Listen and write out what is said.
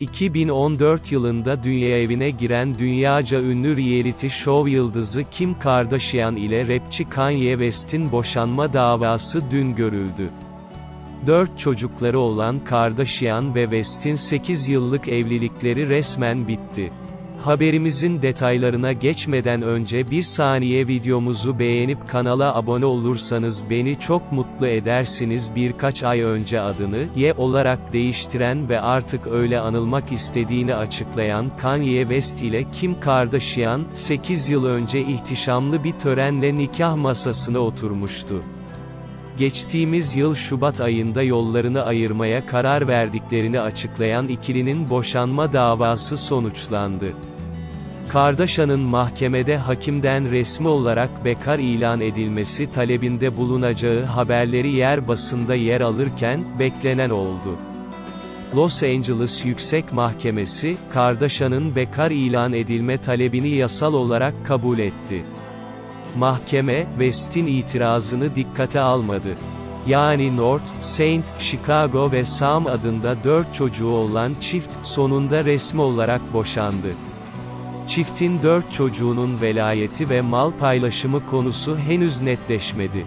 2014 yılında dünya evine giren dünyaca ünlü reality show yıldızı Kim Kardashian ile rapçi Kanye West'in boşanma davası dün görüldü. 4 çocukları olan Kardashian ve West'in 8 yıllık evlilikleri resmen bitti. Haberimizin detaylarına geçmeden önce bir saniye videomuzu beğenip kanala abone olursanız beni çok mutlu edersiniz. Birkaç ay önce adını Ye olarak değiştiren ve artık öyle anılmak istediğini açıklayan Kanye West ile Kim Kardashian, 8 yıl önce ihtişamlı bir törenle nikah masasına oturmuştu. Geçtiğimiz yıl Şubat ayında yollarını ayırmaya karar verdiklerini açıklayan ikilinin boşanma davası sonuçlandı. Kardashian'ın mahkemede hakimden resmi olarak bekar ilan edilmesi talebinde bulunacağı haberleri yer basında yer alırken, beklenen oldu. Los Angeles Yüksek Mahkemesi, Kardashian'ın bekar ilan edilme talebini yasal olarak kabul etti. Mahkeme, West'in itirazını dikkate almadı. Yani North, Saint, Chicago ve Sam adında dört çocuğu olan çift, sonunda resmi olarak boşandı. Çiftin dört çocuğunun velayeti ve mal paylaşımı konusu henüz netleşmedi.